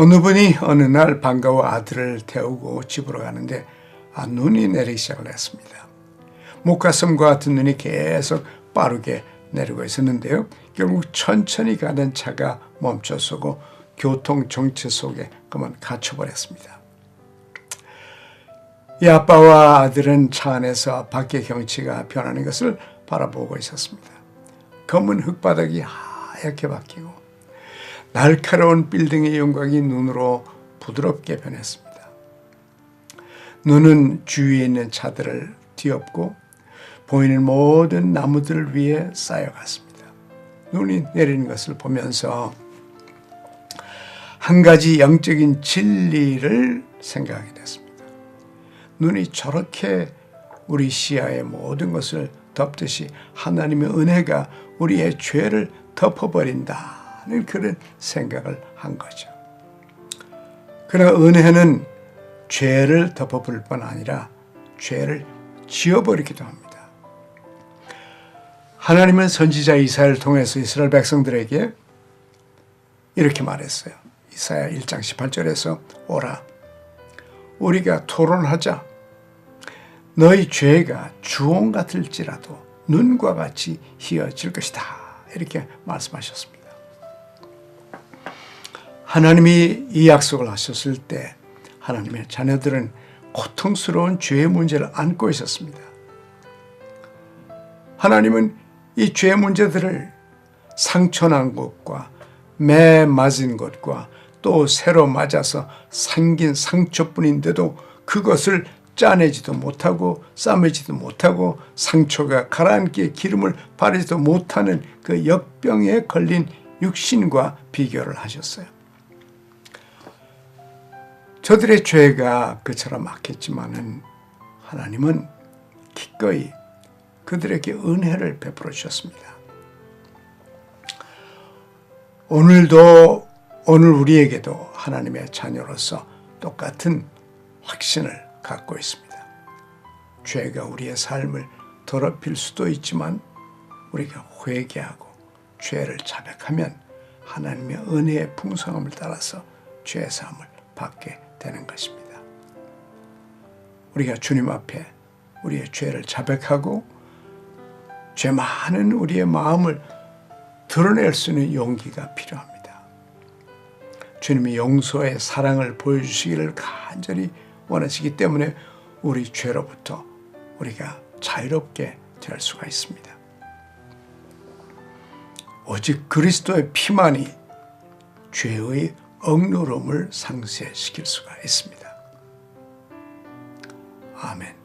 어느 분이 어느 날 반가워 아들을 태우고 집으로 가는데 아, 눈이 내리기 시작을 했습니다. 목가슴과 같은 눈이 계속 빠르게 내리고 있었는데요. 결국 천천히 가는 차가 멈춰서고 교통 정체 속에 그만 갇혀버렸습니다. 이 아빠와 아들은 차 안에서 밖의 경치가 변하는 것을 바라보고 있었습니다. 검은 흙바닥이 하얗게 바뀌고 날카로운 빌딩의 영광이 눈으로 부드럽게 변했습니다. 눈은 주위에 있는 차들을 뒤엎고 보이는 모든 나무들 위에 쌓여갔습니다. 눈이 내리는 것을 보면서 한 가지 영적인 진리를 생각하게 됐습니다. 눈이 저렇게 우리 시야의 모든 것을 덮듯이 하나님의 은혜가 우리의 죄를 덮어버린다 는 그런 생각을 한 거죠. 그러나 은혜는 죄를 덮어버릴 뿐 아니라 죄를 지워버리기도 합니다. 하나님은 선지자 이사야를 통해서 이스라엘 백성들에게 이렇게 말했어요. 이사야 1장 18절에서 오라 우리가 토론하자 너희 죄가 주홍 같을지라도 눈과 같이 희어질 것이다. 이렇게 말씀하셨습니다. 하나님이 이 약속을 하셨을 때 하나님의 자녀들은 고통스러운 죄의 문제를 안고 있었습니다. 하나님은 이죄 문제들을 상처난 것과 매 맞은 것과 또 새로 맞아서 생긴 상처뿐인데도 그것을 짜내지도 못하고 싸매지도 못하고 상처가 가라앉게 기름을 바르지도 못하는 그 역병에 걸린 육신과 비교를 하셨어요. 저들의 죄가 그처럼 막혔지만은 하나님은 기꺼이 그들에게 은혜를 베풀어 주셨습니다. 오늘도 오늘 우리에게도 하나님의 자녀로서 똑같은 확신을 갖고 있습니다. 죄가 우리의 삶을 더럽힐 수도 있지만 우리가 회개하고 죄를 자백하면 하나님의 은혜의 풍성함을 따라서 죄 사함을 받게. 우리가 주님 앞에 우리의 죄를 자백하고 죄 많은 우리의 마음을 드러낼 수 있는 용기가 필요합니다. 주님이 용서의 사랑을 보여주시기를 간절히 원하시기 때문에 우리 죄로부터 우리가 자유롭게 될 수가 있습니다. 오직 그리스도의 피만이 죄의 억누름을 상쇄시킬 수가 있습니다. 아멘.